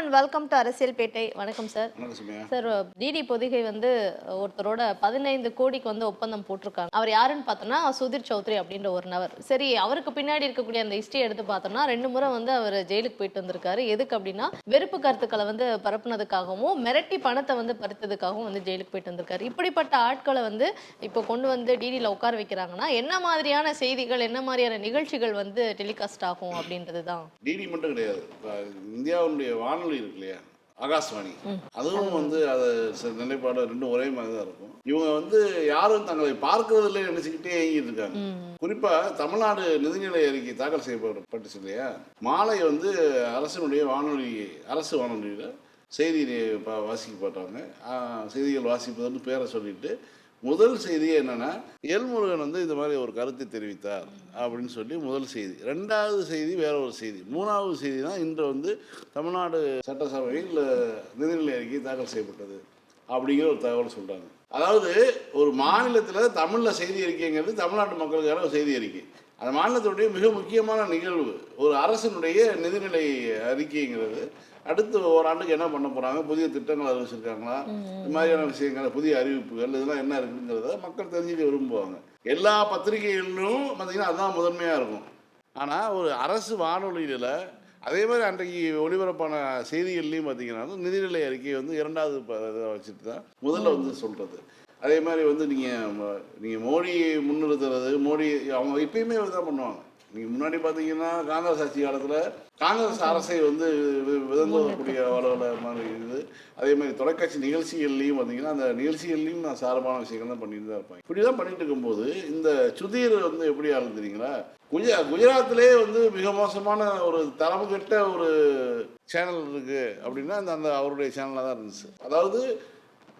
And welcome to அரசியல் பேட்டை வணக்கம் sir sir DD Pothigai வந்து ஒருத்தரோட பதினைந்து கோடிக்கு வந்து ஒப்பந்தம் போட்டிருக்காங்க. அவர் யாருன்னு பார்த்தோம்னா சுதீர் சௌத்ரி அப்படின்ற ஒரு நபர். சரி அவருக்கு பின்னாடி இருக்கக்கூடிய அந்த ஹிஸ்டரி எடுத்து பார்த்தோம்னா ரெண்டு முறை வந்து அவர் ஜெயிலுக்கு போயிட்டு வந்திருக்காரு. எதுக்கு அப்படின்னா வெறுப்பு கருத்துக்களை வந்து பரப்புனதுக்காகவும் மிரட்டி பணத்தை வந்து பறித்ததுக்காகவும் வந்து ஜெயிலுக்கு போயிட்டு வந்திருக்காரு. இப்படிப்பட்ட ஆட்களை வந்து இப்போ கொண்டு வந்து டிடியில் உட்கார வைக்கிறாங்கன்னா என்ன மாதிரியான செய்திகள் என்ன மாதிரியான நிகழ்ச்சிகள் வந்து டெலிகாஸ்ட் ஆகும் அப்படின்றது தான் டிடி மட்டும் கிடையாது. இந்தியாவுடைய வானொலி இருக்கு இல்லையா ஆகாஷ்வாணி. அதுவும் வந்து அது நிலைப்பாடு ரெண்டும் ஒரே மாதிரி தான் இருக்கும். இவங்க வந்து யாரும் தங்களை பார்க்கறதில்லை நினைச்சுக்கிட்டே இயங்கிட்டு இருக்காங்க. குறிப்பா தமிழ்நாடு நிதிநிலை அறிக்கை தாக்கல் செய்யப்பட்டுச்சு இல்லையா? மாலை வந்து அரசினுடைய வானொலி அரசு வானொலியில் செய்தி ஆஹ், செய்திகள் வாசிப்பதுன்னு பேரை சொல்லிட்டு முதல் செய்தி என்னன்னா எல்முருகன் வந்து இந்த மாதிரி ஒரு கருத்தை தெரிவித்தார் அப்படின்னு சொல்லி முதல் செய்தி. ரெண்டாவது செய்தி வேற ஒரு செய்தி. மூணாவது செய்தி தான் இன்று வந்து தமிழ்நாடு சட்டசபையில் நிதிநிலை அறிக்கை தாக்கல் செய்யப்பட்டது அப்படிங்கிற ஒரு தகவல் சொல்றாங்க. அதாவது ஒரு மாநிலத்தில் தமிழில் செய்தி அறிக்கைங்கிறது தமிழ்நாட்டு மக்களுக்கான ஒரு செய்தி அறிக்கை. அந்த மாநிலத்தினுடைய மிக முக்கியமான நிகழ்வு ஒரு அரசினுடைய நிதிநிலை அறிக்கைங்கிறது அடுத்து ஓராண்டுக்கு என்ன பண்ண போறாங்க? புதிய திட்டங்கள் அறிவிச்சிருக்காங்களா இந்த மாதிரியான விஷயங்கள் புதிய அறிவிப்புகள் இதெல்லாம் என்ன இருக்குங்கிறத மக்கள் தெரிஞ்சுக்க விரும்புவாங்க. எல்லா பத்திரிகைகளிலும் பார்த்தீங்கன்னா அதுதான் முதன்மையாக இருக்கும். ஆனால் ஒரு அரசு வானொலியில் அதே மாதிரி அன்றைக்கு ஒளிபரப்பான செய்திகள்லையும் பார்த்தீங்கன்னா நிதிநிலை அறிக்கை வந்து இரண்டாவது வச்சுட்டு தான் முதல்ல வந்து சொல்கிறது அதே மாதிரி வந்து நீங்கள் நீங்கள் மோடியை முன்னிறுத்துறது மோடி அவங்க இப்பயுமே தான் பண்ணுவாங்க. நீங்கள் முன்னாடி பார்த்தீங்கன்னா காங்கிரஸ் ஆட்சி காலத்தில் காங்கிரஸ் அரசை வந்து வி- விதந்தக்கூடிய அளவில் மாதிரி இது. அதே மாதிரி தொலைக்காட்சி நிகழ்ச்சிகள்லையும் பார்த்தீங்கன்னா அந்த நிகழ்ச்சிகள்லையும் நான் சார்பான விஷயங்கள் தான் பண்ணிட்டு தான் இருப்பாங்க இப்படி தான் பண்ணிட்டு இருக்கும்போது இந்த சுதீர் வந்து எப்படி ஆளு தெரியுங்களா? குஜ குஜராத்திலே வந்து மிக மோசமான ஒரு தரம் கெட்ட ஒரு சேனல் இருக்கு அப்படின்னா அந்த அந்த அவருடைய சேனலாக தான் இருந்துச்சு. அதாவது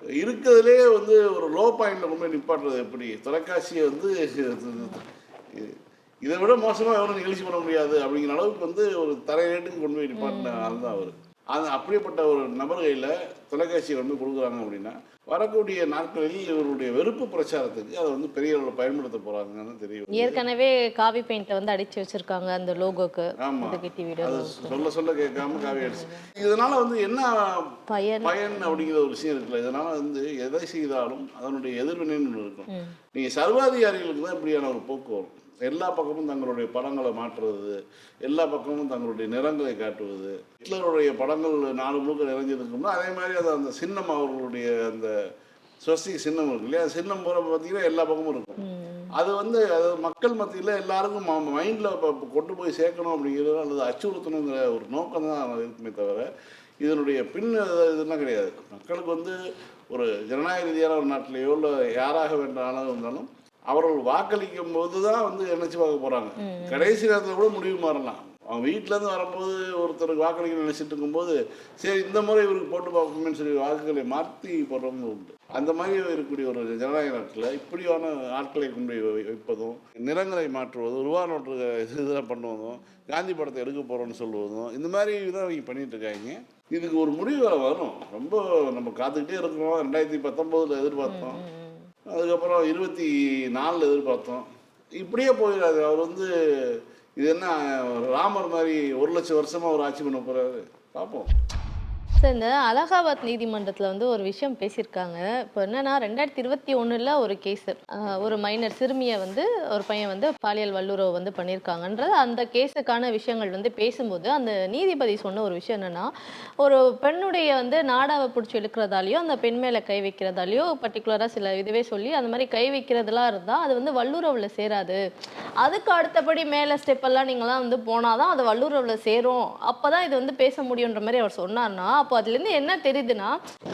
இருக்கிறதுலே வந்து ஒரு லோ பாயிண்ட்ல கொண்டு போய் நிப்பாட்டுறது எப்படி? தொலைக்காட்சியை வந்து இதை விட மோசமாக எவரும் நிகழ்ச்சி பண்ண முடியாது அப்படிங்கிற அளவுக்கு வந்து ஒரு தரையேட்டுக்கு கொண்டு போய் நிப்பாட்டின ஆள் தான் அவர். அது அப்படிப்பட்ட ஒரு நபர் கையில் தொலைக்காட்சியை கொண்டு கொடுக்குறாங்க அப்படின்னா வரக்கூடிய நாட்களில் இவருடைய வெறுப்பு பிரச்சாரத்துக்கு அதை வந்து பெரிய அளவில் பயன்படுத்த போகிறாங்கன்னு தெரியும் ஏற்கனவே காவி பெயிண்ட்டை வந்து அடிச்சு வச்சிருக்காங்க அந்த லோகோக்கு ஆமா. அது சொல்ல சொல்ல கேட்காம காவி அடிச்சு. இதனால வந்து என்ன பயன்? பயன் அப்படிங்கிற ஒரு விஷயம் இருக்குல்ல. இதனால வந்து எதை செய்தாலும் அதனுடைய எதிர்வினைன்னு இருக்கும். நீங்க சர்வாதிகாரிகளுக்கு தான் இப்படியான ஒரு போக்கு வரும். எல்லா பக்கமும் தங்களுடைய படங்களை மாற்றுறது எல்லா பக்கமும் தங்களுடைய நிறங்களை காட்டுவது. ஹிட்லருடைய படங்கள் நாடு முழுக்க நிறைஞ்சிருக்கும்னா அதே மாதிரி அது அந்த சின்னம் அவர்களுடைய அந்த ஸ்வஸ்தி சின்னம் இருக்கு இல்லையா? சின்னம் போகிற பார்த்தீங்கன்னா எல்லா பக்கமும் இருக்கும். அது வந்து அது மக்கள் மத்தியில் எல்லாருக்கும் மைண்டில் கொண்டு போய் சேர்க்கணும் அப்படிங்கிறது அல்லது அச்சுறுத்தணுங்கிற ஒரு நோக்கம் தான் இருக்குமே தவிர இதனுடைய பின் இது- இதெல்லாம் கிடையாது. மக்களுக்கு வந்து ஒரு ஜனநாயக ரீதியான ஒரு நாட்டிலேயோ இல்லை யாராக வேண்டாலும் இருந்தாலும் அவர்கள் வாக்களிக்கும் போது தான் வந்து நினைச்சு பார்க்க போகிறாங்க கடைசி நேரத்தில் கூட முடிவு மாறலாம். அவங்க வீட்டிலேருந்து வரும்போது ஒருத்தருக்கு வாக்களிக்க நினைச்சிட்டு இருக்கும்போது சரி இந்த முறை இவருக்கு போட்டு பார்ப்போமேன்னு சொல்லி வாக்குகளை மாற்றி போடுறவங்க உண்டு. அந்த மாதிரி இருக்கக்கூடிய ஒரு ஜனநாயக நாட்டில் இப்படியான ஆட்களை கொண்டு வைப்பதும் நிறங்களை மாற்றுவதும் ரூபா நோட்டு இது இதெல்லாம் பண்ணுவதும் காந்தி படத்தை எடுக்க போகிறோம்னு சொல்லுவதும் இந்த மாதிரி தான் அவங்க பண்ணிட்டு இருக்காங்க. இதுக்கு ஒரு முடிவு வர வரும். ரொம்ப நம்ம காத்துக்கிட்டே இருக்கிறோம். ரெண்டாயிரத்தி பத்தொம்போதில் எதிர்பார்த்தோம். அதுக்கப்புறம் இருபத்தி நாலில் எதிர்பார்த்தோம். இப்படியே போயிடாது அவர் வந்து இது என்ன ராமர் மாதிரி ஒரு லட்சம் வருஷமா அவர் ஆட்சி பண்ண போறாரு. பார்ப்போம் சார் இந்த அலகாபாத் நீதிமன்றத்தில் வந்து ஒரு விஷயம் பேசியிருக்காங்க. இப்போ என்னன்னா ரெண்டாயிரத்தி இருபத்தி ஒன்றில் ஒரு கேஸ் ஒரு மைனர் சிறுமியை வந்து ஒரு பையன் வந்து பாலியல் வல்லுறவு வந்து பண்ணியிருக்காங்கன்றது அந்த கேஸுக்கான விஷயங்கள் வந்து பேசும்போது அந்த நீதிபதி சொன்ன ஒரு விஷயம் என்னென்னா ஒரு பெண்ணுடைய வந்து நாடாவை பிடிச்சி இழுக்கிறதாலையோ அந்த பெண் மேலே கை வைக்கிறதாலையோ பர்டிகுலராக சில இதுவே சொல்லி அந்த மாதிரி கை வைக்கிறதுலாம் இருந்தால் அது வந்து வல்லுறவில் சேராது. அதுக்கு அடுத்தபடி மேலே ஸ்டெப்பெல்லாம் நீங்களாம் வந்து போனால் தான் அது வல்லுறவில் சேரும். அப்போ தான் இது வந்து பேச முடியுன்ற மாதிரி அவர் சொன்னார்னா அப்போ அதுலேருந்து என்ன தெரியுதுன்னா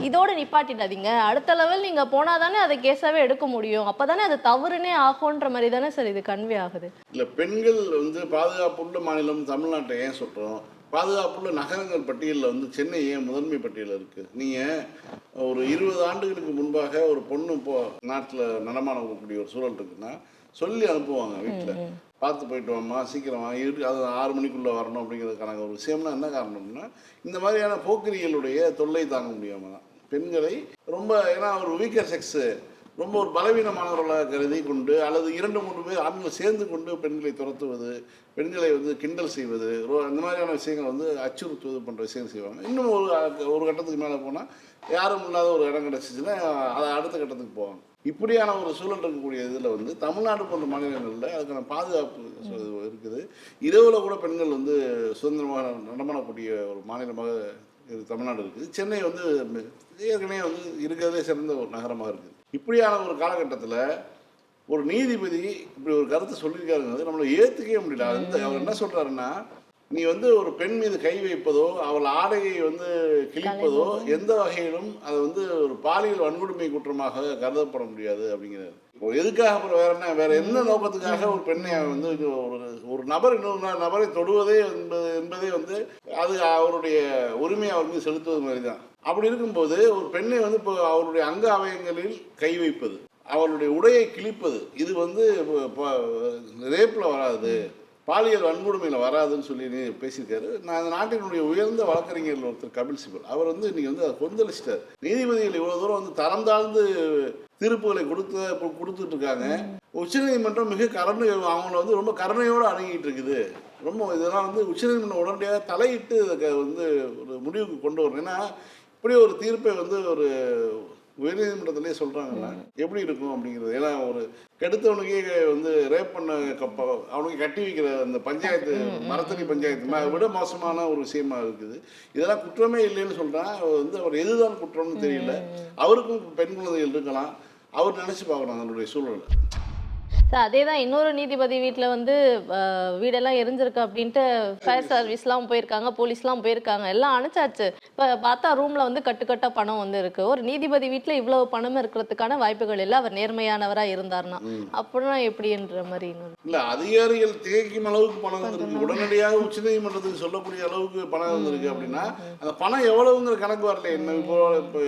இதோட நிப்பாட்டிடாதீங்க. அடுத்த லெவல் நீங்கள் போனால் தானே அதை கேஸாகவே எடுக்க முடியும். அப்பதானே அது தவறுனே ஆகும்ன்ற மாதிரி தானே சார் இது கன்வே ஆகுது. இல்லை பெண்கள் வந்து பாதுகாப்புள்ள மாநிலம் தமிழ்நாட்டை ஏன் சொல்கிறோம் பாதுகாப்புள்ள நகரங்கள் பட்டியலில் வந்து சென்னை ஏன் முதன்மை பட்டியலில் இருக்குது நீங்கள் ஒரு இருபது ஆண்டுகளுக்கு முன்பாக ஒரு பொண்ணு இப்போ நாட்டில் நடமாடக்கூடிய ஒரு சூழல் இருக்குன்னா சொல்லி அனுப்புவாங்க வீட்டில் பார்த்து போயிட்டு வாம்மா சீக்கிரம் வா இரு அது ஆறு மணிக்குள்ளே வரணும் அப்படிங்கிறதுக்கான ஒரு விஷயம்னா என்ன காரணம்னா இந்த மாதிரியான போக்கிரிகளுடைய தொல்லை தாங்க முடியாமல் தான். பெண்களை ரொம்ப ஏன்னா ஒரு வீக்கர் செக்ஸு ரொம்ப ஒரு பலவீனமானவர்களாக கருதி கொண்டு அல்லது இரண்டு மூன்று பேர் ஆண்கள் சேர்ந்து கொண்டு பெண்களை துரத்துவது பெண்களை வந்து கிண்டல் செய்வது ரோ- அந்த மாதிரியான விஷயங்கள் வந்து அச்சுறுத்துவது போன்ற விஷயங்கள் செய்வாங்க. இன்னும் ஒரு ஒரு கட்டத்துக்கு மேலே போனால் யாரும் இல்லாத ஒரு இடம் கிடச்சிச்சுன்னா அதை அடுத்த கட்டத்துக்கு போவாங்க. இப்படியான ஒரு சூழல் இருக்கக்கூடிய இதில் வந்து தமிழ்நாடு போன்ற மாநிலங்களில் அதுக்கான பாதுகாப்பு இருக்குது. இரவில் கூட பெண்கள் வந்து சுதந்திரமாக நடமாடக்கூடிய ஒரு மாநிலமாக இது தமிழ்நாடு இருக்குது. சென்னை வந்து ஏற்கனவே வந்து இருக்கிறதே சிறந்த ஒரு நகரமாக இருக்குது. இப்படியான ஒரு காலகட்டத்தில் ஒரு நீதிபதி இப்படி ஒரு கருத்தை சொல்லியிருக்காருங்கிறது நம்மளை ஏற்றுக்கவே முடியல. அந்த அவர் என்ன சொல்கிறாருன்னா நீ வந்து ஒரு பெண் மீது கை வைப்பதோ அவள் ஆடையை வந்து கிழிப்பதோ எந்த வகையிலும் அது வந்து ஒரு பாலியல் வன்கொடுமை குற்றமாக கருதப்பட முடியாது அப்படிங்கிறாரு இப்போ எதுக்காக அப்புறம் வேற என்ன? வேற என்ன நோக்கத்துக்காக ஒரு பெண்ணை வந்து ஒரு ஒரு நபர் இன்னொரு நபரை தொடுவதே என்பது என்பதே வந்து அது அவருடைய உரிமையை அவர் மீது செலுத்துவது மாதிரி தான் அப்படி இருக்கும்போது ஒரு பெண்ணை வந்து இப்போ அவருடைய அங்க அவயங்களில் கை வைப்பது அவளுடைய உடையை கிழிப்பது இது வந்து ரேப்பில் வராது. பாலியல் வன்கொடுமையில் வராதுன்னு சொல்லி பேசியிருக்காரு. நான் அந்த நாட்டினுடைய உயர்ந்த வழக்கறிஞர்கள் ஒருத்தர் கபில் சிபல். அவர் வந்து இன்னைக்கு வந்து அதை கொந்தளிச்சிட்டார். நீதிபதிகள் இவ்வளோ தூரம் வந்து தரம் தாழ்ந்து தீர்ப்புகளை கொடுத்து கொடுத்துட்டு இருக்காங்க உச்சநீதிமன்றம் மிக கருணை அவங்கள வந்து ரொம்ப கருணையோடு அணுகிட்டு இருக்குது ரொம்ப இதெல்லாம் வந்து உச்சநீதிமன்றம் உடனடியாக தலையிட்டு வந்து ஒரு முடிவுக்கு கொண்டு வரணும். ஏன்னா இப்படி ஒரு தீர்ப்பை வந்து ஒரு உயர்நீதிமன்றத்திலே சொல்கிறாங்கன்னா எப்படி இருக்கும் அப்படிங்கிறது. ஏன்னா ஒரு கெடுத்தவனுக்கே வந்து ரேப் பண்ண கப்ப அவனுக்கு கட்டி வைக்கிற அந்த பஞ்சாயத்து மரத்தடி பஞ்சாயத்து ம- விட மோசமான ஒரு விஷயமா இருக்குது. இதெல்லாம் குற்றமே இல்லைன்னு சொல்கிறான் வந்து அவர் எதுதான் குற்றம்னு தெரியல. அவருக்கும் பெண் குழந்தைகள் இருக்கலாம். அவர் நினச்சி பார்க்கணும் அதனுடைய சூழலை. சார் அதே தான் இன்னொரு நீதிபதி வீட்டில் வந்து வீடெல்லாம் எரிஞ்சிருக்கு அப்படின்ட்டு ஃபயர் சர்வீஸ்லாம் போயிருக்காங்க போலீஸ்லாம் போயிருக்காங்க. எல்லாம் அணைச்சாச்சு இப்போ பார்த்தா ரூமில் வந்து கட்டுக்கட்டாக பணம் வந்து இருக்கு. ஒரு நீதிபதி வீட்டில் இவ்வளவு பணம் இருக்கிறதுக்கான வாய்ப்புகள் இல்லை. அவர் நேர்மையானவராக இருந்தார்னா அப்படின்னா எப்படின்ற மாதிரி இல்ல அதிகாரிகள் திகைக்கும் அளவுக்கு பணம் வந்திருக்கு. உடனடியாக உச்சநீதிமன்றத்துக்கு சொல்லக்கூடிய அளவுக்கு பணம் வந்திருக்கு அப்படின்னா அந்த பணம் எவ்வளவுங்கிற கணக்கு வரல. என்ன இப்போ இப்போ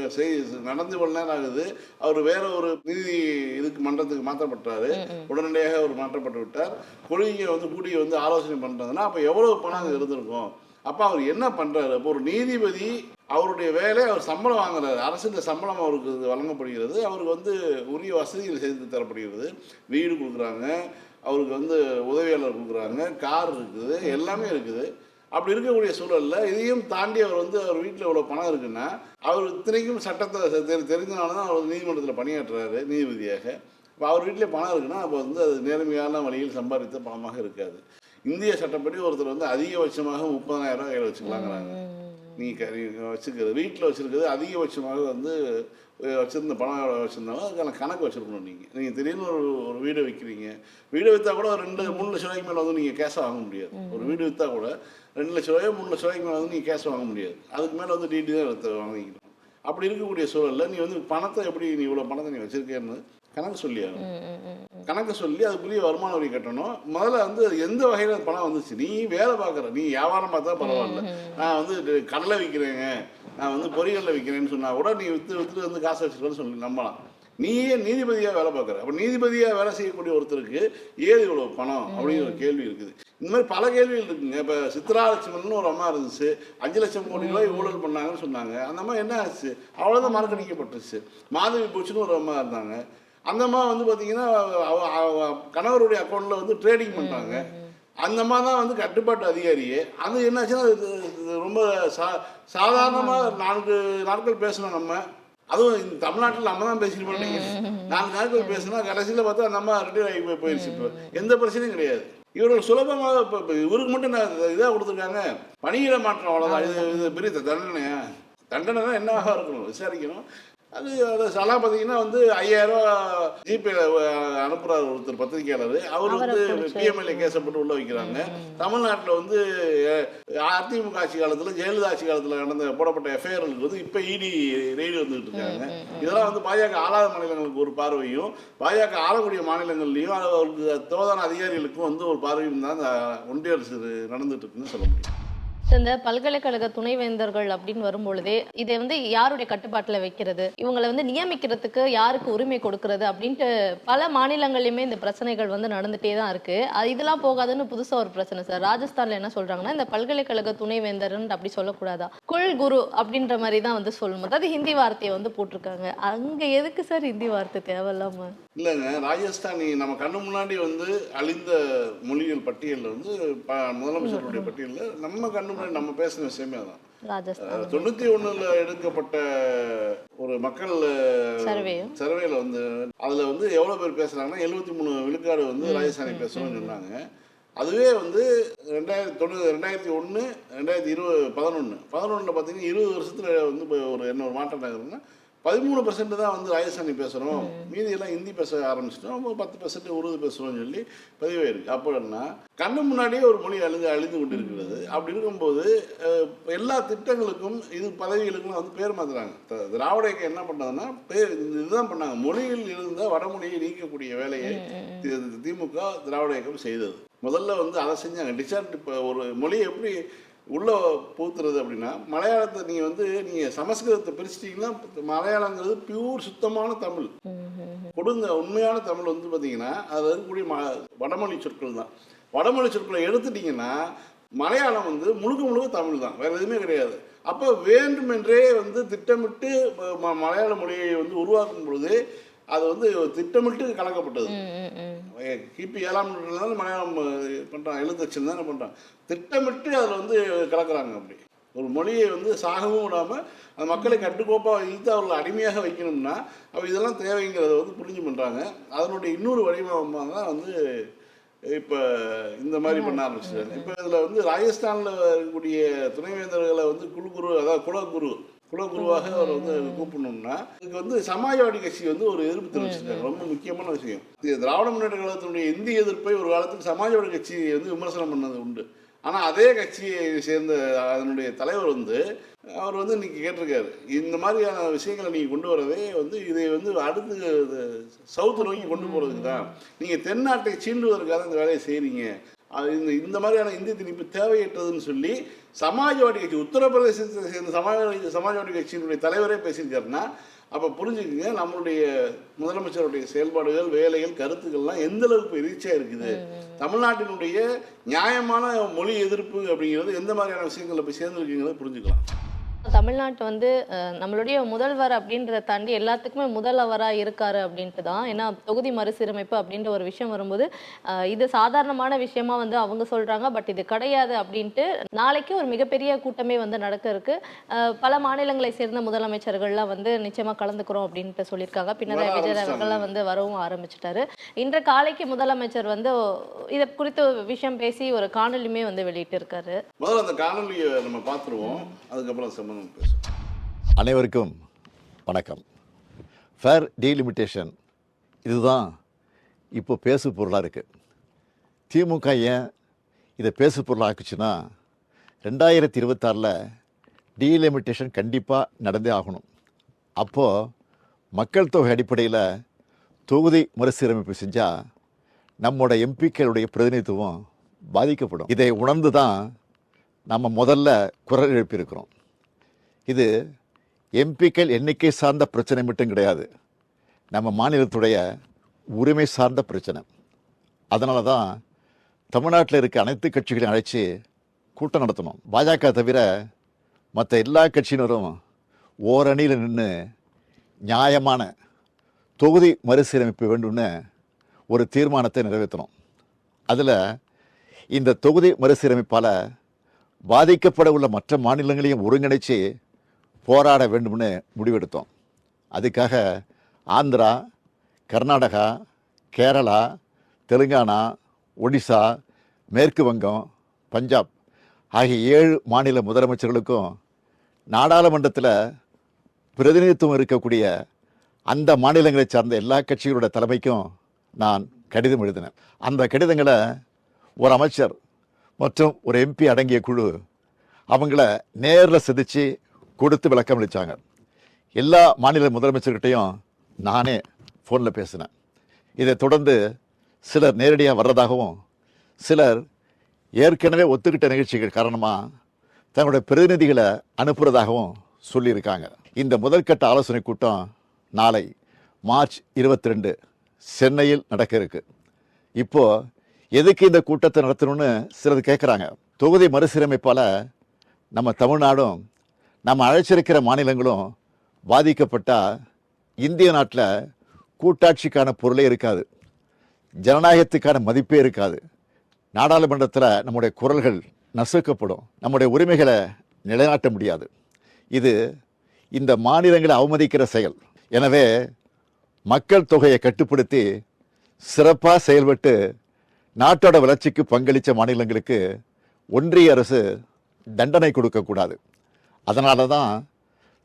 நடந்து இவ்வளவு நேரம் ஆகுது. அவர் வேற ஒரு நீதி இதுக்கு மன்றத்துக்கு மாற்றப்பட்டாரு. உடனடியாக அவர் மாற்றப்பட்டு விட்டார். கொள்கையை வந்து கூடி வந்து ஆலோசனை பண்ணுறதுன்னா அப்போ எவ்வளோ பணம் அங்கே இருந்திருக்கும்? அப்போ அவர் என்ன பண்ணுறாரு அப்போ ஒரு நீதிபதி அவருடைய வேலை அவர் சம்பளம் வாங்குறாரு. அரசின் சம்பளம் அவருக்கு வழங்கப்படுகிறது. அவருக்கு வந்து உரிய வசதிகள் செய்து தரப்படுகிறது. வீடு கொடுக்குறாங்க. அவருக்கு வந்து உதவியாளர் கொடுக்குறாங்க. கார் இருக்குது. எல்லாமே இருக்குது. அப்படி இருக்கக்கூடிய சூழல்ல இதையும் தாண்டி அவர் வந்து அவர் வீட்டில் இவ்வளோ பணம் இருக்குன்னா அவர் இத்தனைக்கும் சட்டத்தை தெரிஞ்சனால தான் அவர் நீதிமன்றத்தில் பணியாற்றுறாரு நீதிபதியாக. இப்போ அவர் வீட்டிலே பணம் இருக்குன்னா அப்போ வந்து அது நேர்மையான வழியில் சம்பாதித்த பணமாக இருக்காது. இந்திய சட்டப்படி ஒருத்தர் வந்து அதிகபட்சமாக முப்பதாயிரம் ரூபாய் கையில் வச்சுக்கலாங்கிறாங்க. நீ க நீ வச்சுக்கிறது வீட்டில் வச்சுருக்கிறது அதிகபட்சமாக வந்து வச்சிருந்த பணம் வச்சுருந்தாலும் அதுக்கான கணக்கு வச்சுருக்கணும் நீங்கள் நீங்கள் திடீர்னு ஒரு ஒரு வீடு விற்கிறீங்க வீடு விற்றா கூட ஒரு ரெண்டு மூணு லட்ச ரூபாய்க்கு மேலே வந்து நீங்கள் கேஷ் வாங்க முடியாது. ஒரு வீடு விற்றா கூட ரெண்டு லட்ச ரூபாயோ மூணு லட்ச ரூபாய்க்கு மேலே வந்து நீங்கள் கேஷ் வாங்க முடியாது. அதுக்கு மேலே வந்து டிடி தான் எடுத்து வாங்கிக்கணும். அப்படி இருக்கக்கூடிய சூழலில் நீ வந்து பணத்தை எப்படி நீ இவ்வளோ பணத்தை நீ வச்சிருக்கேன்னு கணக்கு சொல்லி கணக்கு சொல்லி அதுக்குரிய வருமான வரி கட்டணும். முதல்ல வந்து அது எந்த வகையில் பணம் வந்துச்சு? நீ வேலை பார்க்குற நீ வியாபாரம் பார்த்தா பரவாயில்ல. நான் வந்து கடலை விற்கிறேங்க நான் வந்து பொரியல்ல விற்கிறேன்னு சொன்னா கூட நீ விற்று விற்றுட்டு வந்து காசு வச்சுருக்கேன்னு சொல்லி நம்பலாம். நீயே நீதிபதியாக வேலை பார்க்குற. அப்போ நீதிபதியாக வேலை செய்யக்கூடிய ஒருத்தருக்கு ஏது இவ்வளோ பணம் அப்படிங்கிற ஒரு கேள்வி இருக்குது. இந்த மாதிரி பல கேள்விகள் இருக்குங்க. இப்போ சித்ரா லட்சுமணன் ஒரு அம்மா இருந்துச்சு. அஞ்சு லட்சம் கோடி ரூபாய் ஊழல் பண்ணாங்கன்னு சொன்னாங்க. அந்த அம்மா என்ன ஆச்சு? அவ்வளோதான் மறக்கடிக்கப்பட்டுச்சு. மாதவி பூச்சின்னு ஒரு அம்மா இருந்தாங்க. அந்த அம்மா வந்து பார்த்தீங்கன்னா கணவருடைய அக்கௌண்ட்டில் வந்து ட்ரேடிங் பண்ணுறாங்க அந்த அம்மா தான் வந்து கட்டுப்பாட்டு அதிகாரியே அது என்னாச்சுன்னா ரொம்ப சா சாதாரணமாக நான்கு நாட்கள் பேசணும் நம்ம. அதுவும் இந்த தமிழ்நாட்டில் நம்ம தான் பேசிட்டு மாட்டேங்க நான்கு நாட்கள் பேசினா கடைசியில் பார்த்தா நம்ம ரிட்டையர் ஆகி போய் போயிடுச்சு இப்போ. எந்த பிரச்சனையும் கிடையாது. இவர்கள் சுலபமாக இப்போ இவருக்கு மட்டும் நான் இதாக கொடுத்துருக்காங்க? பணியிட மாற்றம் அவ்வளோதான் இது இது பெரிய தண்டனையா? தண்டனை தான் என்னவாக இருக்கணும்? விசாரிக்கணும். அது அது சலா பார்த்தீங்கன்னா வந்து ஐயாயிரம் ஜிபே அனுப்புறாரு ஒருத்தர் பத்திரிகையாளர். அவர் வந்து. பிஎம்எல்ஏ கேஸை போட்டு உள்ள வைக்கிறாங்க. தமிழ்நாட்டில் வந்து அதிமுக ஆட்சி காலத்தில் ஜெயலலிதா ஆட்சி காலத்தில் நடந்த போடப்பட்ட எஃப்ஐஆர்களுக்கு வந்து இப்போ இடி ரெய்டு வந்துட்டு இருக்காங்க. இதெல்லாம் வந்து பாஜக ஆளாத மாநிலங்களுக்கு ஒரு பார்வையும் பாஜக ஆளக்கூடிய மாநிலங்கள்லையும் அவருக்கு தோதான அதிகாரிகளுக்கும் வந்து ஒரு பார்வையும் தான் அந்த ஒன்றிய அரசு நடந்துட்டு இருக்குன்னு சொல்ல முடியும். இந்த பல்கலைக்கழக துணைவேந்தர்கள் அப்படின்னு வரும்பொழுதே இதை வந்து யாருடைய கட்டுப்பாட்டில் வைக்கிறது? இவங்களை வந்து நியமிக்கிறதுக்கு யாருக்கு உரிமை கொடுக்கறது? அப்படின்ட்டு பல மாநிலங்கள்லையுமே இந்த பிரச்சனைகள் வந்து நடந்துட்டே தான் இருக்கு. அது இதெல்லாம் போகாதுன்னு புதுசாக ஒரு பிரச்சனை சார். ராஜஸ்தான்ல என்ன சொல்றாங்கன்னா இந்த பல்கலைக்கழக துணைவேந்தர்ன்னு அப்படி சொல்லக்கூடாதா? குல் குரு அப்படின்ற மாதிரி தான் வந்து சொல்லணும் அதாவது ஹிந்தி வார்த்தையை வந்து போட்டிருக்காங்க. அங்க எதுக்கு சார் ஹிந்தி வார்த்தை தேவையில்லாம? இல்லைங்க. ராஜஸ்தானி நம்ம கண்ணு முன்னாடி வந்து அழிந்த மொழிகள் பட்டியலில் வந்து முதலமைச்சருடைய பட்டியலில் நம்ம கண்ணு முன்னாடி நம்ம பேசின விஷயமே ராஜஸ்தான். தொண்ணூற்றி ஒன்றில் எடுக்கப்பட்ட ஒரு மக்கள் சர்வே சர்வேல வந்து அதில் வந்து எவ்வளோ பேர் பேசுகிறாங்கன்னா எழுபத்தி மூணு விழுக்காடு வந்து ராஜஸ்தானி பேசுகிறோம்னு சொன்னாங்க. அதுவே வந்து ரெண்டாயிரத்தி தொண்ணூறு ரெண்டாயிரத்தி ஒன்று ரெண்டாயிரத்தி இருபது பதினொன்று பதினொன்றில் பார்த்தீங்கன்னா இருபது வருஷத்தில் வந்து இப்போ ஒரு என்ன ஒரு மாற்றம் ஆகுதுன்னா பதிமூணு பர்சன்ட் தான் வந்து ராஜஸ்தானி பேசுகிறோம் மீதியெல்லாம் ஹிந்தி பேச ஆரம்பிச்சிட்டோம். ஒரு பத்து பர்சன்ட் உருது பேசுகிறோம்னு சொல்லி பதிவாயிருக்கு அப்படின்னா கண்ணு முன்னாடியே ஒரு மொழி அழிந்து அழிந்து கொண்டு இருக்கிறது அப்படி இருக்கும்போது எல்லா திட்டங்களுக்கும் இது பதவிகளுக்கும் வந்து பேர் மாத்துறாங்க. த- திராவிட இயக்கம் என்ன பண்ணாங்கன்னா பேர் இதுதான் பண்ணாங்க. மொழியில் இருந்த வடமொழியை நீக்கக்கூடிய வேலையை திமுக திராவிட இயக்கம் செய்தது. முதல்ல வந்து அதை செஞ்சாங்க. டிசார்ட் இப்போ ஒரு மொழியை எப்படி உள்ள பூத்துறது அப்படின்னா மலையாளத்தை நீங்கள் வந்து நீங்கள் சமஸ்கிருதத்தை பிரிச்சிட்டிங்கன்னா மலையாளங்கிறது பியூர் சுத்தமான தமிழ். கொடுங்க உண்மையான தமிழ் வந்து பார்த்தீங்கன்னா அது இருக்கக்கூடிய ம வடமொழி சொற்கள் தான். வடமொழி சொற்களை எடுத்துட்டிங்கன்னா மலையாளம் வந்து முழுக்க முழுக்க தமிழ் தான். வேறு எதுவுமே கிடையாது. அப்போ வேண்டுமென்றே வந்து திட்டமிட்டு மலையாள மொழியை வந்து உருவாக்கும் பொழுது அது வந்து திட்டமிட்டு கலக்கப்பட்டது கிபி ஏழாம் நூற்றாண்டு மலையாளம் பண்ணுறான் எழுத்தச்சல் தானே பண்ணுறான் திட்டமிட்டு அதில் வந்து கலக்குறாங்க அப்படி. ஒரு மொழியை வந்து சாகவும் விடாமல் அந்த மக்களை கட்டுக்கோப்பாக இழுத்து அவர்களை அடிமையாக வைக்கணும்னா அப்போ இதெல்லாம் தேவைங்கிறத வந்து புரிஞ்சு பண்ணுறாங்க அதனுடைய இன்னொரு வடிவமாக தான் வந்து இப்போ இந்த மாதிரி பண்ண ஆரம்பிச்சிட்டாங்க. இப்போ இதில் வந்து ராஜஸ்தானில் இருக்கக்கூடிய துணைவேந்தர்களை வந்து குழுகுரு அதாவது குலகுரு குலகுருவாக அவர் வந்து கூப்பிடணும்னா இதுக்கு வந்து சமாஜ்வாடி கட்சி வந்து ஒரு எதிர்ப்பு தெரிவிச்சிருக்காங்க. ரொம்ப முக்கியமான விஷயம். இது திராவிட முன்னேற்ற கழகத்தினுடைய இந்திய எதிர்ப்பை ஒரு காலத்தில் சமாஜ்வாடி கட்சி வந்து விமர்சனம் பண்ணது உண்டு. ஆனால் அதே கட்சியை சேர்ந்த அதனுடைய தலைவர் வந்து அவர் வந்து இன்னைக்கு கேட்டிருக்காரு. இந்த மாதிரியான விஷயங்களை நீங்கள் கொண்டு வரதே வந்து இதை வந்து அடுத்து சவுத்து நோக்கி கொண்டு போகிறதுக்கு தான். நீங்கள் தென்னாட்டை சீண்டுவதற்காக இந்த வேலையை செய்கிறீங்க அது இந்த இந்த மாதிரியான இந்திய திணிப்பு தேவையற்றதுன்னு சொல்லி சமாஜ்வாடி கட்சி உத்தரப்பிரதேசத்தை சேர்ந்த சமாஜ்வாடி சமாஜ்வாடி கட்சியினுடைய தலைவரே பேசியிருக்காருன்னா அப்போ புரிஞ்சுக்குங்க நம்மளுடைய முதலமைச்சருடைய செயல்பாடுகள் வேலைகள் கருத்துக்கள்லாம் எந்த அளவுக்கு ரீச்சாக இருக்குது? தமிழ்நாட்டினுடைய நியாயமான மொழி எதிர்ப்பு அப்படிங்கிறது எந்த மாதிரியான விஷயங்களில் போய் சேர்ந்துருக்குங்கிறத புரிஞ்சுக்கலாம். தமிழ்நாட்டு வந்து நம்மளுடைய முதல்வர் அப்படின்றத தாண்டி எல்லாத்துக்குமே முதல்வரா இருக்காரு அப்படின்ட்டு தான். ஏன்னா தொகுதி மறுசீரமைப்பு அப்படின்ற ஒரு விஷயம் வரும்போது இது சாதாரணமான விஷயமா வந்து அவங்க சொல்றாங்க பட் இது கிடையாது அப்படின்ட்டு நாளைக்கு ஒரு மிகப்பெரிய கூட்டமே வந்து நடக்க இருக்கு பல மாநிலங்களை சேர்ந்த முதலமைச்சர்கள்லாம் வந்து நிச்சயமா கலந்துக்கிறோம் அப்படின்ட்டு சொல்லியிருக்காங்க. விஜயன் ஆரம்பிச்சிட்டாங்க. அவர்கள்லாம் வந்து வரவும் ஆரம்பிச்சிட்டாரு. இன்று காலைக்கு முதலமைச்சர் வந்து இதை குறித்து விஷயம் பேசி ஒரு காணொலியுமே வந்து வெளியிட்டு இருக்காரு முதல்ல அந்த காணொலியை நம்ம பார்த்துருவோம். அதுக்கப்புறம் சம்பந்தம் பேசுவோம் அனைவருக்கும் வணக்கம். ஃபேர் டீலிமிட்டேஷன் இதுதான் இப்போ பேசு பொருளாக இருக்குது திமுக ஏன் இதை பேசு பொருளாக ஆக்குச்சுன்னா ரெண்டாயிரத்தி இருபத்தாறில் டீலிமிட்டேஷன் கண்டிப்பாக நடந்தே ஆகணும். அப்போது மக்கள் தொகை அடிப்படையில் தொகுதி மறுசீரமைப்பு செஞ்சால் நம்மோட எம்பிக்களுடைய பிரதிநிதித்துவம் பாதிக்கப்படும். இதை உணர்ந்து தான் நம்ம முதல்ல குரல் எழுப்பியிருக்கிறோம். இது எம்பிக்கள் எண்ணிக்கை சார்ந்த பிரச்சனை மட்டும் கிடையாது. நம்ம மாநிலத்துடைய உரிமை சார்ந்த பிரச்சனை. அதனால தான் தமிழ்நாட்டில் இருக்க அனைத்து கட்சிகளையும் அழைச்சி கூட்டம் நடத்தணும். பாஜக தவிர மற்ற எல்லா கட்சியினரும் ஓரணியில் நின்று நியாயமான தொகுதி மறுசீரமைப்பு வேண்டும்னு ஒரு தீர்மானத்தை நிறைவேற்றணும். அதில் இந்த தொகுதி மறுசீரமைப்பால் பாதிக்கப்பட உள்ள மற்ற மாநிலங்களையும் ஒருங்கிணைச்சு போராட வேண்டும்னு முடிவெடுத்தோம். அதுக்காக ஆந்திரா கர்நாடகா கேரளா தெலுங்கானா ஒடிசா மேற்கு வங்கம் பஞ்சாப் ஆகிய ஏழு மாநில முதலமைச்சர்களுக்கும் நாடாளுமன்றத்தில் பிரதிநிதித்துவம் இருக்கக்கூடிய அந்த மாநிலங்களை சார்ந்த எல்லா கட்சிகளோட தலைமைக்கும் நான் கடிதம் எழுதினேன். அந்த கடிதங்களை ஒரு அமைச்சர் மற்றும் ஒரு எம்பி அடங்கிய குழு அவங்கள நேரில் சந்திச்சு கொடுத்து விளக்கம் அளித்தாங்க எல்லா மாநில முதலமைச்சர்கிட்டையும் நானே ஃபோனில் பேசினேன். இதை தொடர்ந்து சிலர் நேரடியாக வர்றதாகவும் சிலர் ஏற்கனவே ஒத்துக்கிட்ட நிகழ்ச்சிகள் காரணமாக தங்களுடைய பிரதிநிதிகளை அனுப்புகிறதாகவும் சொல்லியிருக்காங்க. இந்த முதற்கட்ட ஆலோசனை கூட்டம் நாளை மார்ச் இருபத்தி ரெண்டு சென்னையில் நடக்க இருக்கு. இப்போ எதுக்கு இந்த கூட்டத்தை நடத்தணும்னு சிலர் கேட்குறாங்க தொகுதி மறுசீரமைப்பால் நம்ம தமிழ்நாடும் நம்ம அழைச்சிருக்கிற மாநிலங்களும் பாதிக்கப்பட்டால் இந்திய நாட்டில் கூட்டாட்சிக்கான பொருளே இருக்காது. ஜனநாயகத்துக்கான மதிப்பே இருக்காது. நாடாளுமன்றத்தில் நம்முடைய குரல்கள் நசுக்கப்படும். நம்முடைய உரிமைகளை நிலைநாட்ட முடியாது. இது இந்த மாநிலங்களை அவமதிக்கிற செயல். எனவே மக்கள் தொகையை கட்டுப்படுத்தி சிறப்பாக செயல்பட்டு நாட்டோட வளர்ச்சிக்கு பங்களித்த மாநிலங்களுக்கு ஒன்றிய அரசு தண்டனை கொடுக்கக்கூடாது அதனால தான்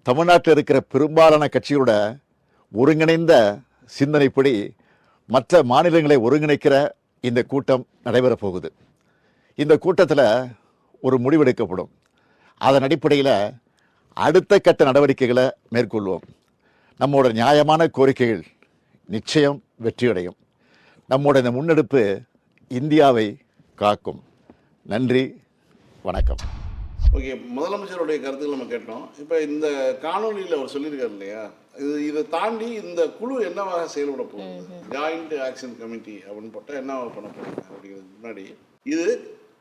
தமிழ்நாட்டில் இருக்கிற பெரும்பாலான கட்சியோட ஒருங்கிணைந்த சிந்தனைப்படி மற்ற மாநிலங்களை ஒருங்கிணைக்கிற இந்த கூட்டம் நடைபெறப் போகுது. இந்த கூட்டத்தில் ஒரு முடிவெடுக்கப்படும். அதன் அடிப்படையில் அடுத்த கட்ட நடவடிக்கைகளை மேற்கொள்வோம். நம்மளோட நியாயமான கோரிக்கைகள் நிச்சயம் வெற்றியடையும். நம்மோட இந்த முன்னெடுப்பு இந்தியாவை காக்கும். நன்றி வணக்கம். ஓகே முதலமைச்சருடைய கருத்துக்கள் நம்ம கேட்டோம். இப்போ இந்த காணொலியில் அவர் சொல்லியிருக்காரு இல்லையா? இது இதை தாண்டி இந்த குழு என்னவாக செயல்பட போகுது? ஜாயிண்ட் ஆக்ஷன் கமிட்டி அப்படின்னு போட்டால் என்னவாக பண்ண போகுது அப்படிங்கிறதுக்கு முன்னாடி இது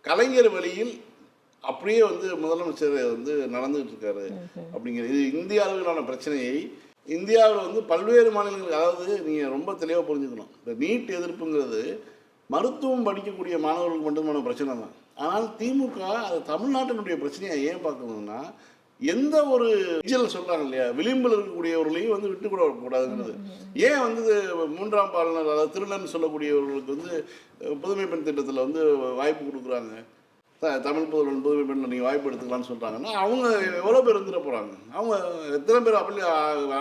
கலைஞர் வழியில் அப்படியே வந்து முதலமைச்சர் வந்து நடந்துகிட்டு இருக்காரு அப்படிங்கிறது இது இந்திய அளவிலான பிரச்சனையை இந்தியாவில் வந்து பல்வேறு மாநிலங்கள் அதாவது நீங்கள் ரொம்ப தெளிவாக புரிஞ்சுக்கணும். இந்த நீட் எதிர்ப்புங்கிறது மருத்துவம் படிக்கக்கூடிய மாணவர்களுக்கு மட்டுமான பிரச்சனை தான். ஆனால் திமுக அது தமிழ்நாட்டினுடைய பிரச்சனையை ஏன் பார்க்கணும்னா எந்த ஒரு இஜில் சொல்றாங்க இல்லையா? விளிம்பில் இருக்கக்கூடியவர்களையும் வந்து விட்டு கூட கூடாதுங்கிறது. ஏன் வந்து மூன்றாம் பாலினர் அதாவது திருநன் சொல்லக்கூடியவர்களுக்கு வந்து புதுமை பெண் திட்டத்தில் வந்து வாய்ப்பு கொடுக்குறாங்க? தமிழ் புதுவன் புதுமை பெண்ணில் நீங்கள் வாய்ப்பு எடுத்துக்கலாம்னு சொல்கிறாங்கன்னா அவங்க எவ்வளோ பேர் வந்துட போகிறாங்க அவங்க எத்தனை பேர் அப்ளை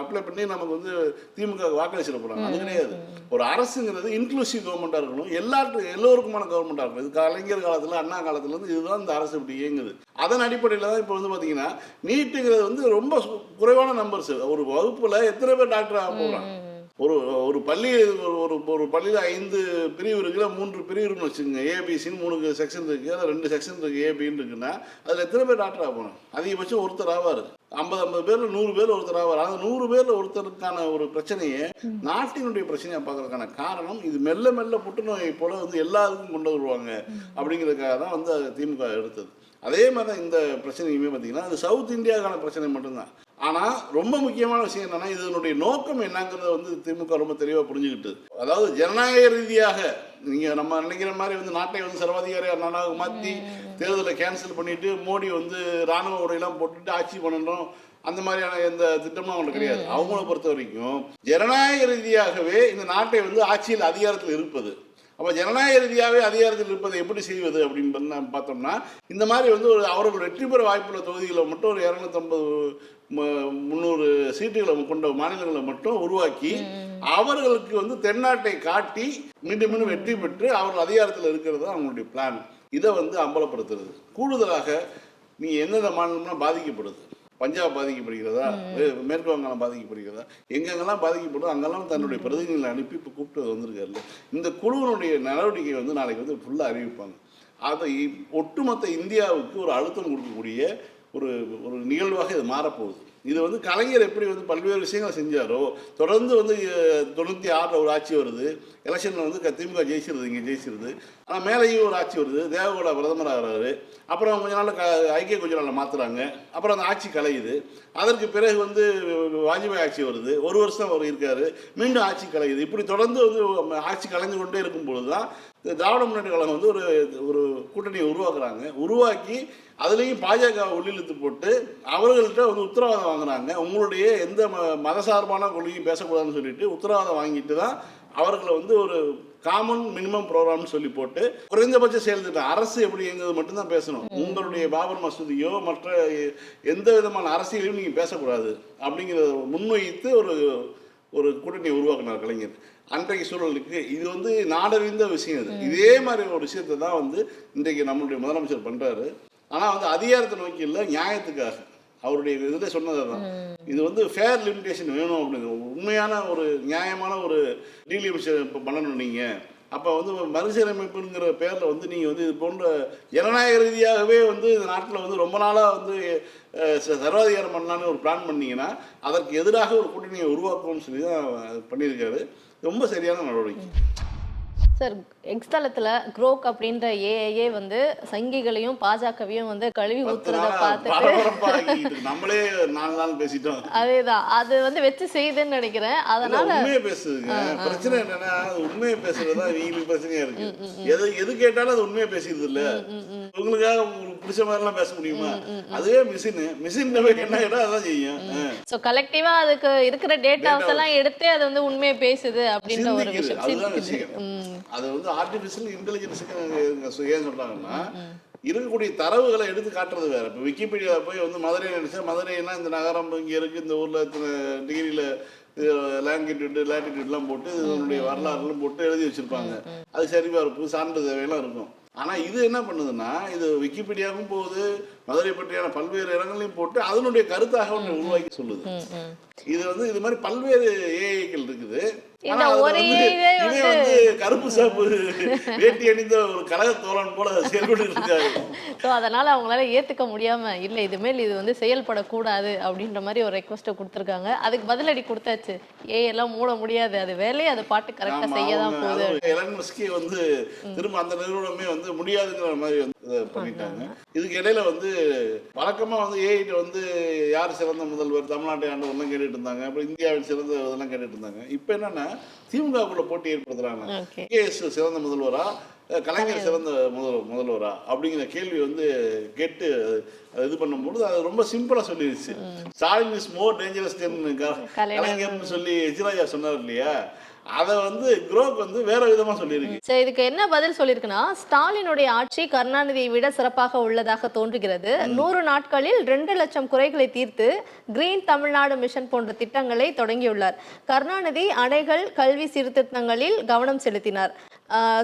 அப்ளை பண்ணி நமக்கு வந்து திமுக வாக்களிச்சிட போகிறாங்க அது கிடையாது. ஒரு அரசுங்கிறது இன்க்ளூசிவ் கவர்மெண்ட்டாக இருக்கணும். எல்லாத்து எல்லோருக்குமான கவர்மெண்ட்டாக இருக்கணும். இது கலைஞர் காலத்தில் அண்ணா காலத்துலேருந்து இதுதான் இந்த அரசு இப்படி இயங்குது. அதன் அடிப்படையில் தான் இப்போ வந்து பார்த்தீங்கன்னா நீட்டுங்கிறது வந்து ரொம்ப குறைவான நம்பர்ஸ் ஒரு வகுப்பில் எத்தனை பேர் டாக்டர் ஆக போகிறாங்க ஒரு ஒரு பள்ளி ஒரு ஒரு பள்ளியில் ஐந்து பிரிவு இருக்குல்ல மூன்று பிரிவு இருக்குன்னு வச்சுக்கோங்க. ஏபிசின்னு மூணு செக்ஷன் இருக்குது அதில் ரெண்டு செக்ஷன் இருக்குது ஏபின்னு இருக்குன்னா அதில் எத்தனை பேர் டாக்டர் ஆகணும்? அதிகபட்சம் ஒருத்தர் ஆவார். ஐம்பது ஐம்பது பேர்ல நூறு பேர் ஒருத்தர் ஆவார். அந்த நூறு பேர்ல ஒருத்தருக்கான ஒரு பிரச்சனையை நாட்டினுடைய பிரச்சனையை பார்க்கறதுக்கான காரணம் இது மெல்ல மெல்ல புற்றுநோயை போல வந்து எல்லாருக்கும் கொண்டு வருவாங்க. அப்படிங்கிறதுக்காக தான் வந்து அது திமுக எடுத்தது. அதே மாதிரி தான் இந்த பிரச்சனையுமே பார்த்தீங்கன்னா அது சவுத் இந்தியாவுக்கான பிரச்சனை மட்டும்தான். ஆனால் ரொம்ப முக்கியமான விஷயம் என்னன்னா இதனுடைய நோக்கம் என்னங்கிறத வந்து திமுக ரொம்ப தெளிவாக புரிஞ்சுக்கிட்டு. அதாவது ஜனநாயக ரீதியாக நீங்கள் நம்ம நினைக்கிற மாதிரி வந்து நாட்டை வந்து சர்வாதிகாரி நாடாக மாற்றி தேர்தலை கேன்சல் பண்ணிட்டு மோடி வந்து ராணுவ உடையெல்லாம் போட்டுட்டு ஆட்சி பண்ணணும் அந்த மாதிரியான எந்த திட்டமும் அவங்களுக்கு கிடையாது. அவங்கள பொறுத்த வரைக்கும் ஜனநாயக ரீதியாகவே இந்த நாட்டை வந்து ஆட்சியில் அதிகாரத்தில் இருப்பது. அப்போ ஜனநாயக ரீதியாகவே அதிகாரத்தில் இருப்பதை எப்படி செய்வது அப்படின்னு பார்த்தோம்னா இந்த மாதிரி வந்து ஒரு அவர்கள் வெற்றி பெற வாய்ப்புள்ள தொகுதிகளை மட்டும் ஒரு இரநூத்தம்பது முந்நூறு சீட்டுகளை கொண்ட மாநிலங்களை மட்டும் உருவாக்கி அவர்களுக்கு வந்து தென்னாட்டை காட்டி மீண்டும் மீண்டும் வெற்றி பெற்று அவர்கள் அதிகாரத்தில் இருக்கிறது தான் அவங்களுடைய பிளான் இதை வந்து அம்பலப்படுத்துறது. கூடுதலாக நீ எந்தெந்த மாநிலம்னா பாதிக்கப்படுது. பஞ்சாப் பாதிக்கப்படுகிறதா? மேற்கு வங்காளம் பாதிக்கப்படுகிறதா? எங்கெங்கெல்லாம் பாதிக்கப்படுதோ அங்கெல்லாம் தன்னுடைய பிரதிநிதிகளை அனுப்பி இப்போ கூப்பிட்டு வந்திருக்காருல்ல. இந்த குழுவினுடைய நடவடிக்கை வந்து நாளைக்கு வந்து ஃபுல்லாக அறிவிப்பாங்க. அதை ஒட்டுமொத்த இந்தியாவுக்கு ஒரு அழுத்தம் கொடுக்கக்கூடிய ஒரு ஒரு நிகழ்வாக இது மாறப்போகுது. இது வந்து கலைஞர் எப்படி வந்து பல்வேறு விஷயங்களை செஞ்சாரோ தொடர்ந்து வந்து தொண்ணூற்றி ஆறில் ஒரு ஆட்சி வருது. எலெக்ஷனில் வந்து திமுக ஜெயிச்சிருது இங்கே ஜெயிச்சிருது. ஆனால் மேலேயும் ஒரு ஆட்சி வருது. தேவகோட பிரதமர் ஆகிறாரு. அப்புறம் கொஞ்ச நாள் க ஐக்கிய கொஞ்ச நாளில் மாற்றுறாங்க அப்புறம் அந்த ஆட்சி கலையுது. அதற்கு பிறகு வந்து வாஜ்பாய் ஆட்சி வருது. ஒரு வருஷம் அவர் இருக்கார். மீண்டும் ஆட்சி கலையுது. இப்படி தொடர்ந்து வந்து ஆட்சி கலைஞ்சு கொண்டே இருக்கும் பொழுது தான் திராவிட முன்னேற்ற கழகம் வந்து ஒரு ஒரு கூட்டணியை உருவாக்குறாங்க. உருவாக்கி அதுலேயும் பாஜக உள்ளிழுத்து போட்டு அவர்கள்ட்ட வந்து உத்தரவாதம் வாங்குறாங்க. உங்களுடைய எந்த ம மதசார்பான கொள்கையும் பேசக்கூடாதுன்னு சொல்லிட்டு உத்தரவாதம் வாங்கிட்டு தான் அவர்களை வந்து ஒரு காமன் மினிமம் ப்ரோக்ராம்னு சொல்லி போட்டு குறைந்தபட்ச செயல் திட்டம் அரசு எப்படி இயங்குது மட்டும்தான் பேசணும். உங்களுடைய பாபர் மசூதியோ மற்ற எந்த விதமான அரசியலையும் நீங்கள் பேசக்கூடாது அப்படிங்கிறத முன்வைத்து ஒரு ஒரு கூட்டணியை உருவாக்கினார் கலைஞர். அன்றைய சூழலுக்கு இது வந்து நாடறிந்த விஷயம் இது. இதே மாதிரி ஒரு விஷயத்தை தான் வந்து இன்றைக்கு நம்மளுடைய முதலமைச்சர் பண்றாரு. ஆனால் வந்து அதிகாரத்தை நோக்கி இல்லை நியாயத்துக்காக. அவருடைய இதில் சொன்னது தான் இது வந்து ஃபேர் லிமிடேஷன் வேணும் அப்படின்னு. உண்மையான ஒரு நியாயமான ஒரு டீலிமிஷன் இப்போ பண்ணணும் நீங்கள் அப்போ வந்து மறுசீரமைப்புங்கிற பேரில் வந்து நீங்கள் வந்து இது போன்ற ஜனநாயக ரீதியாகவே வந்து இந்த நாட்டில் வந்து ரொம்ப நாளாக வந்து சர்வாதிகாரம் பண்ணலான்னு ஒரு பிளான் பண்ணீங்கன்னா அதற்கு எதிராக ஒரு கூட்டணியை உருவாக்குவோம்னு சொல்லி தான் பண்ணியிருக்காரு. ரொம்ப சரியான நடவடிக்கை. சார் எக்ஸ்தலத்துல குரோக் அப்படின்ற ஏஐயே வந்து சங்கிகளையும் பாஜகவையும் வந்து கழுவி ஊத்துறத பார்த்துட்டு. நம்மளே நாலு நாள் பேசிட்டோம். அதேதான். அது வந்து வச்சு செய்யுதுன்னு நினைக்கிறேன். அதனால உண்மையை பேசுதுங்க. பிரச்சனை என்னன்னா உண்மையை பேசுறதுதான் இவங்களுக்கு பிரச்சனையா இருக்கு. எது எது கேட்டாலும் அது உண்மையை பேசுறது இல்ல. உங்களுக்காக உங்களுக்கு பிடிச்ச மாதிரி எல்லாம் பேச முடியுமா? அதுவே மிஷின் மிஷின் என்ன கேட்டா அதான் செய்யும். சோ கலெக்டிவா அதுக்கு இருக்கிற டேட்டாஸ் எல்லாம் எடுத்து அது வந்து உண்மையை பேசுது அப்படின்ற ஒரு விஷயம். அது வந்து ஆர்டிஃபிஷியல் இன்டெலிஜென்ஸுக்கு ஏன் சொல்றாங்கன்னா இருக்கக்கூடிய தரவுகளை எடுத்து காட்டுறது வேற. இப்போ விக்கிபீடியாவில் போய் வந்து மதுரை நினைச்சா மதுரைனா இந்த நகரம் இங்கே இருக்கு இந்த ஊரில் இத்தனை டிகிரியில லேங்கிடியூட் லேட்டிடியூட்லாம் போட்டு இதனுடைய வரலாறுலாம் போட்டு எழுதி வச்சிருப்பாங்க. அது சரிபார்ப்பு சான்று தேவையெல்லாம் இருக்கும். ஆனால் இது என்ன பண்ணுதுன்னா இது விக்கிபீடியாவும் போகுது மதுரை பற்றியான பல்வேறு இடங்களையும் போட்டு அதனுடைய கருத்தாக ஒன்று உருவாக்கி சொல்லுது. இது வந்து இது மாதிரி பல்வேறு ஏஐக்கள் இருக்குது. ஒரு வந்து கருப்பு சாப்பு வேட்டி அணிந்த ஒரு கழக தோழன் போல செயல்பட்டு இருக்காரு. ஸோ அதனால அவங்களால ஏத்துக்க முடியாம இல்ல இதுமேல் இது வந்து செயல்படக்கூடாது அப்படின்ற மாதிரி ஒரு ரெக்வஸ்ட்டை கொடுத்துருக்காங்க. அதுக்கு பதிலடி கொடுத்தாச்சு. ஏ எல்லாம் மூட முடியாது. அது வேலையை அது பாட்டு கரெக்டா செய்ய தான் போகுது. அதுவும் எலன் மஸ்கே வந்து திரும்ப அந்த நிறுவனமே வந்து முடியாதுங்கிற மாதிரி வந்து இதை பண்ணிட்டாங்க. இதுக்கு இடையில வந்து வழக்கமா வந்து ஏஐட்ட வந்து யார் சிறந்த முதல்வர்? தமிழ்நாட்டை ஆண்டவர்லாம் கேட்டுட்டு இருந்தாங்க. அப்புறம் இந்தியாவின் சிறந்த இதெல்லாம் கேட்டுட்டு இருந்தாங்க. இப்போ என்னன்னா திமுகவுக்குள்ள போட்டி ஏற்படுத்துறாங்க. கேஎஸ் சிறந்த முதல்வரா? கலைஞர் சிறந்த முதல் முதல்வரா? அப்படிங்கிற கேள்வி வந்து கேட்டு இது பண்ணும்போது அது ரொம்ப சிம்பிளா சொல்லிடுச்சு Stalin is more dangerous Kalaignar. கலைஞர்னு சொல்லி எச்ராஜா சொன்னார் இல்லையா? அதை வந்து குரோக் வந்து வேற விதமா சொல்லியிருக்கு. சரி இதுக்கு என்ன பதில் சொல்லியிருக்குன்னா ஸ்டாலினுடைய ஆட்சி கருணாநிதியை விட சிறப்பாக உள்ளதாக தோன்றுகிறது. நூறு நாட்களில் ரெண்டு லட்சம் குறைகளை தீர்த்து கிரீன் தமிழ்நாடு மிஷன் போன்ற திட்டங்களை தொடங்கியுள்ளார். கருணாநிதி அணைகள் கல்வி சீர்திருத்தங்களில் கவனம் செலுத்தினார்.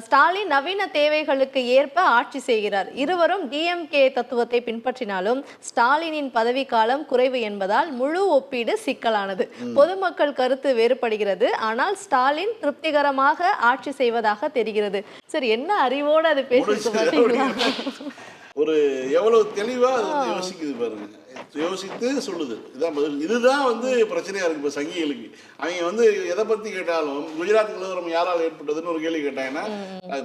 ஸ்டாலின் நவீன தேவைகளுக்கு ஏற்ப ஆட்சி செய்கிறார். இருவரும் டிஎம்கே தத்துவத்தை பின்பற்றினாலும் ஸ்டாலினின் பதவிக்காலம் குறைவு என்பதால் முழு ஒப்பீடு சிக்கலானது. பொதுமக்கள் கருத்து வேறுபடுகிறது. ஆனால் ஸ்டாலின் திருப்திகரமாக ஆட்சி செய்வதாக தெரிகிறது. சரி என்ன அறிவோடு அது பேசிட்டு பார்த்தீங்களா ஒரு எவ்வளவு தெளிவா அது யோசிக்குது பாருங்க. யோசித்து சொல்லுது. இதான் பதில். இதுதான் வந்து பிரச்சனையா இருக்கு இப்போ சங்கிகளுக்கு. அவங்க வந்து எதை பத்தி கேட்டாலும் குஜராத் கலவரம் யாரால் ஏற்பட்டதுன்னு ஒரு கேள்வி கேட்டாங்கன்னா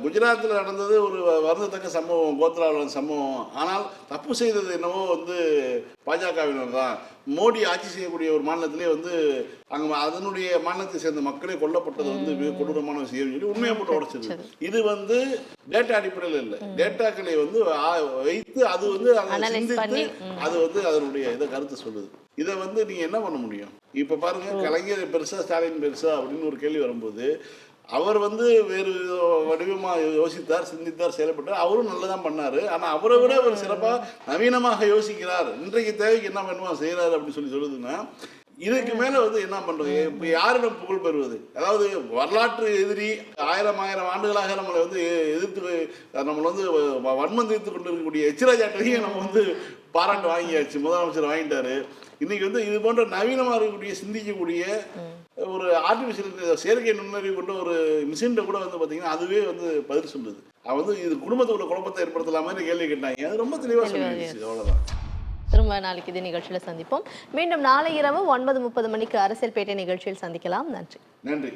குஜராத்தில் நடந்தது ஒரு வருந்தத்தக்க சம்பவம் கோத்ராவில் சம்பவம். ஆனால் தப்பு செய்தது என்னவோ வந்து பாஜகவினர் தான் மோடி ஆட்சி செய்யக்கூடிய ஒரு மாநிலத்திலே வந்து அங்க அதனுடைய மாநிலத்தை சேர்ந்த மக்களே கொல்லப்பட்டது வந்து மிக கொடூரமான விஷயம் சொல்லி உண்மையை போட்டு உடைச்சது இது வந்து டேட்டா அடிப்படையில் இல்லை. டேட்டாக்களை வந்து வைத்து அது வந்து அதை சிந்தித்து அது வந்து அதனுடைய இதை கருத்து சொல்லுது. இதை வந்து நீங்க என்ன பண்ண முடியும்? இப்ப பாருங்க கலைஞர் பெருசா ஸ்டாலின் பெருசா அப்படின்னு ஒரு கேள்வி வரும்போது அவர் வந்து வேறு வடிவமாக யோசித்தார் சிந்தித்தார் செயல்பட்டார். அவரும் நல்லதான் பண்ணார். ஆனால் அவரை விட அவர் சிறப்பாக நவீனமாக யோசிக்கிறார். இன்றைக்கு தேவைக்கு என்ன வேணுமா செய்கிறார் அப்படின்னு சொல்லி சொல்லுதுன்னா இதுக்கு மேலே வந்து என்ன பண்ணுறது இப்போ யாரிடம் புகழ் பெறுவது? அதாவது வரலாற்று எதிரி ஆயிரம் ஆயிரம் ஆண்டுகளாக நம்மளை வந்து எ- எதிர்த்து நம்மளை வந்து வ- வன்மம் தீர்த்து கொண்டு இருக்கக்கூடிய எச்சிராஜாட்டையும் நம்ம வந்து பாராட்டு வாங்கியாச்சு. முதலமைச்சர் வாங்கிட்டாரு. இன்னைக்கு வந்து இது போன்ற நவீனமாக இருக்கக்கூடிய சிந்திக்கக்கூடிய ஒரு ஆர்டிபிஷியல் செயற்கை நுண்ணறிவு கொண்ட ஒரு மிஷின்ட்ட கூட வந்து பாத்தீங்கன்னா அதுவே வந்து பதில் சொல்லுது. அவன் வந்து இது குடும்பத்துக்குள்ள குழப்பத்தை ஏற்படுத்தலாம் மாதிரி கேள்வி கேட்டாங்க அது ரொம்ப தெளிவா சொல்லிடுச்சு அவ்வளவுதான். திரும்ப நாளைக்கு இது நிகழ்ச்சியில சந்திப்போம். மீண்டும் நாளை இரவு ஒன்பது முப்பது மணிக்கு அரசியல் பேட்டை நிகழ்ச்சியில் சந்திக்கலாம். நன்றி. நன்றி.